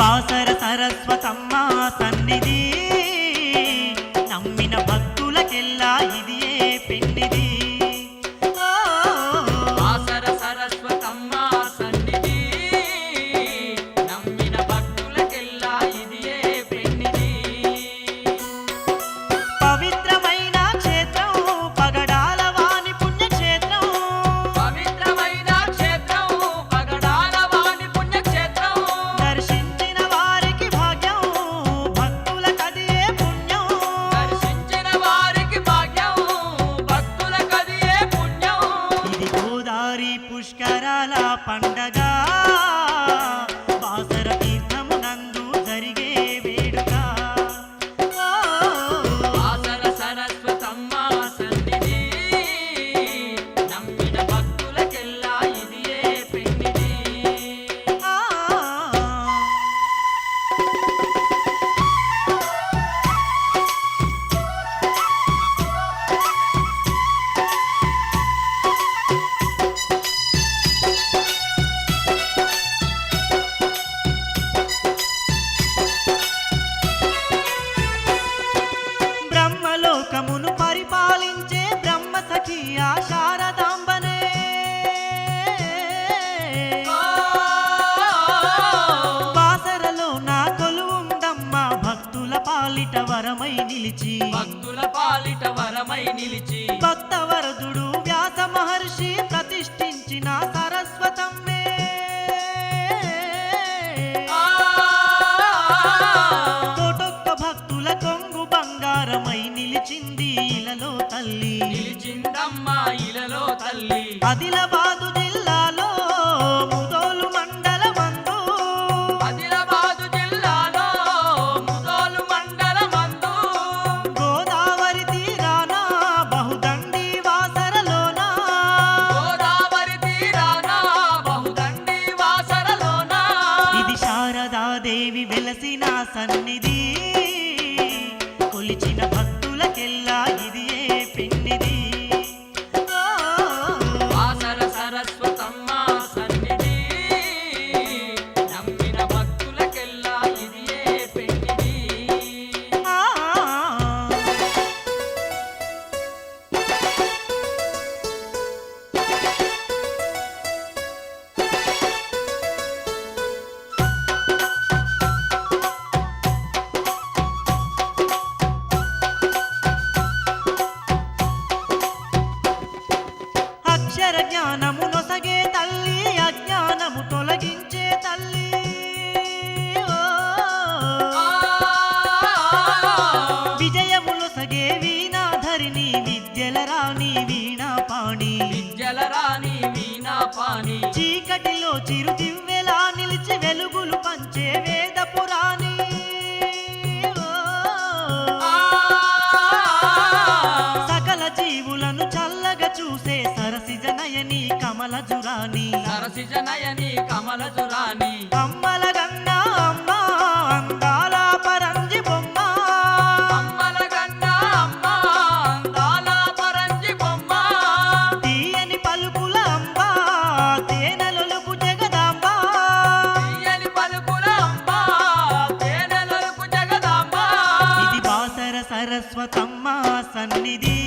బాసర సరస్వతమ్మ సన్నిధి. నమ్మిన భక్తులకెల్లా ఇది నిలిచి. భక్తుల పాలిట వరమై నిలిచి. భక్తవరదుడు వ్యాస మహర్షి ప్రతిష్ఠించిన సరస్వతమ్మే. కోటొక్క భక్తుల కొంగు బంగారమై నిలిచింది ఇలలో తల్లి. నిలిచిందమ్మ ఇలలో తల్లి. ఆదిలాబాదు సన్నిధి విజయములు సగే వీణాధరిని విద్యల రాణి వీణా పాణి. విద్యలరాణి వీణా పాణి. చీకటిలో చిరు దివ్వెలా నిలిచి వెలుగులు పంచే వేద పురాణి. సకల జీవులను చల్లగా చూసే సరసిజ నయని కమల జురాని సరసిజ నయని కమల జురాని సన్నిధి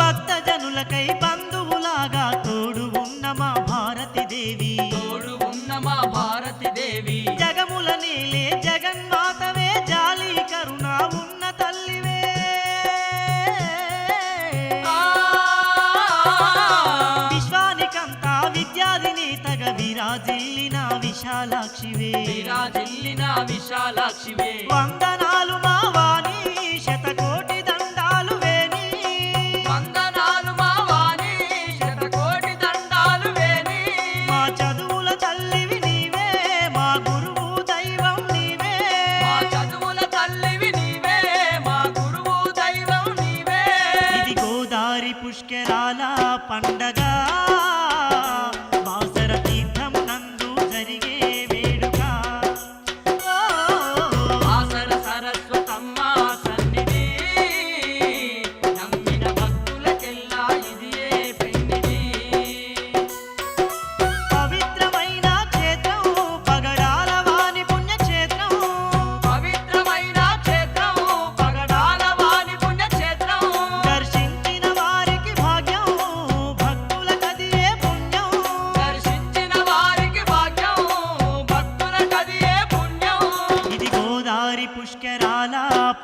భక్త జనులకై బంధువులాగా తోడు ఉన్న మా భారతి దేవి తోడు ఉన్న మా భారతి దేవి జగముల నేలే జగన్మాతవే జాలి కరుణ ఉన్న తల్లివే. విశ్వానికంతా విద్యాధినేతగా విరాజిల్లిన విశ విశాలాక్షివే. విరాజిల్లిన విశాలాక్షివే. వందనాలు আলাপ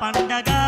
పండగా